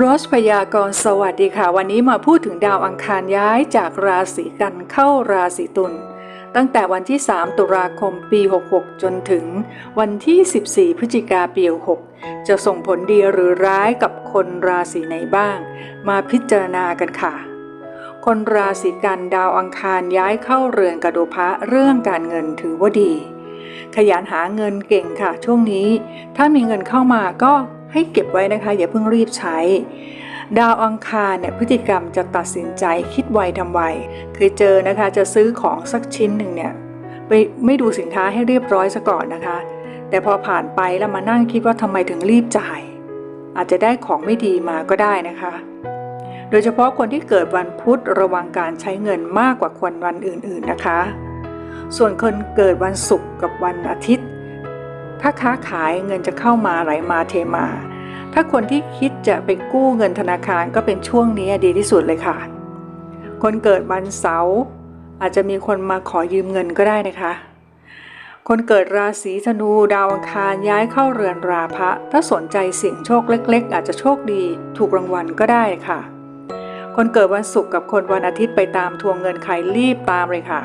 โรสพยากรณ์สวัสดีค่ะ วันนี้มาพูดถึงดาวอังคารย้ายจากราศีกันเข้าราศีตุลตั้งแต่วันที่ 3 ตุลาคมปี 66 จนถึงวันที่ 14 พฤศจิกาปี 6 จะส่งผลดีหรือร้ายกับคนราศีไหนบ้าง มาพิจารณากันค่ะ คนราศีกันดาวอังคารย้ายเข้าเรือนกระดูพะเรื่องการเงินถือว่าดี ขยันหาเงินเก่งค่ะช่วงนี้ ถ้ามีเงินเข้ามาก็ ให้เก็บไว้นะคะอย่าเพิ่งรีบใช้ ดาวอังคารเนี่ยพฤติกรรมจะตัดสินใจคิดไวทำไวเคยเจอนะคะจะซื้อของสักชิ้นหนึ่งเนี่ยไปไม่ดูสินค้าให้เรียบร้อยซะก่อนนะคะ แต่พอผ่านไปแล้วมานั่งคิดว่าทำไมถึงรีบจ่าย อาจจะได้ของไม่ดีมาก็ได้นะคะ โดยเฉพาะคนที่เกิดวันพุธระวังการใช้เงินมากกว่าคนวันอื่นๆนะคะ ส่วนคนเกิดวันศุกร์กับวันอาทิตย์ ถ้าค้าขายเงินจะเข้ามาไหลมาเทมา ถ้าคนที่คิดจะไปกู้เงินธนาคารก็เป็นช่วงนี้ดีที่สุดเลยค่ะ คนเกิดวันเสาร์อาจจะมีคนมาขอยืมเงินก็ได้นะคะ คนเกิดราศีธนูดาวอังคารย้ายเข้าเรือนราพะ ถ้าสนใจเสี่ยงโชคเล็ก ๆ อาจจะโชคดีถูกรางวัลก็ได้ค่ะ คนเกิดวันศุกร์กับคนวันอาทิตย์ไปตามทวงเงินใครรีบตามเลยค่ะ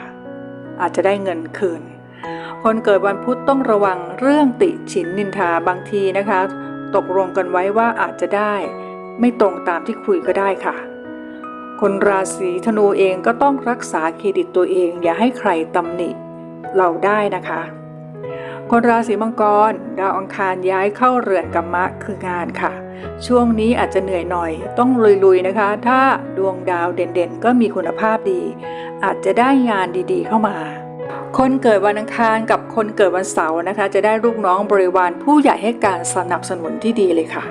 อาจจะได้เงินคืน คนเกิดวันพุธต้องระวังเรื่องติฉินนินทาบางทีนะคะ ตกลงกันไว้ว่าอาจจะได้ ไม่ตรงตามที่คุยก็ได้ค่ะ คนราศีธนูเองก็ต้องรักษาเครดิตตัวเอง อย่าให้ใครตำหนิเราได้นะคะ คนราศีมังกร ดาวอังคารย้ายเข้าเรือนกัมมะคืองานค่ะ ช่วงนี้อาจจะเหนื่อยหน่อย ต้องลุยๆนะคะ ถ้าดวงดาวเด่นๆ ก็มีคุณภาพดี อาจจะได้งานดีๆเข้ามา คนเกิดวันอังคารกับคนเกิดวันเสาร์นะคะ จะได้ลูกน้องบริวารผู้ใหญ่ให้การสนับสนุนที่ดีเลยค่ะ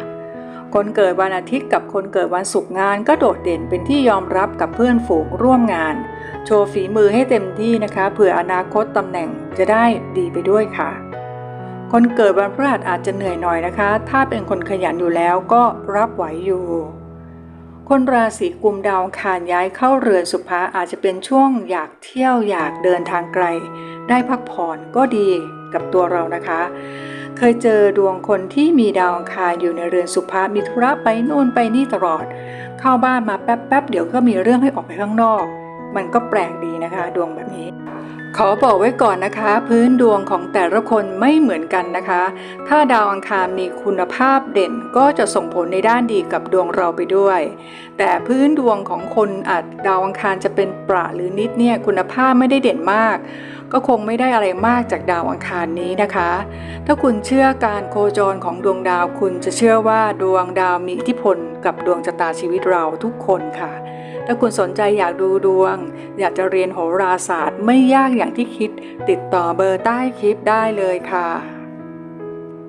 คนเกิดวันอาทิตย์กับคนเกิดวันศุกร์งาน ก็โดดเด่นเป็นที่ยอมรับกับเพื่อนฝูงร่วมงาน โชว์ฝีมือให้เต็มที่นะคะเผื่ออนาคตตำแหน่งจะได้ดีไปด้วยค่ะ คนเกิดวันพฤหัสอาจจะเหนื่อยหน่อยนะคะ ถ้าเป็นคนขยันอยู่แล้วก็รับไหวอยู่ คนราศีกุมดาวคารย้ายเข้าเรือนสุภาอาจจะเป็นช่วงอยากเที่ยวอยากเดินทางไกล ได้พักผ่อนก็ดีกับตัวเรานะคะ เคยเจอดวงคนที่มีดาวคารอยู่ในเรือนสุภามีธุระไปโน่นไปนี่ตลอด เข้าบ้านมาแป๊บๆเดี๋ยวก็มีเรื่องให้ออกไปข้างนอก มันก็แปลกดีนะคะ ดวงแบบนี้ ขอบอกไว้ก่อนนะคะ พื้นดวงของแต่ละคนไม่เหมือนกันนะคะ ถ้าดาวอังคารมีคุณภาพเด่นก็จะส่งผลในด้านดีกับดวงเราไปด้วย แต่พื้นดวงของคนอาจดาวอังคารจะเป็นประหรือนิดเนี่ยคุณภาพไม่ได้เด่นมาก ก็คงไม่ได้อะไรมากจากดาวอังคารนี้นะคะ ถ้าคุณเชื่อการโคจรของดวงดาวคุณจะเชื่อว่าดวงดาวมีอิทธิพลกับดวงชะตาชีวิตเราทุกคนค่ะ ถ้าคุณสนใจอยากดูดวง อยากจะเรียนโหราศาสตร์ไม่ยากอย่างที่คิด ติดต่อเบอร์ใต้คลิปได้เลยค่ะ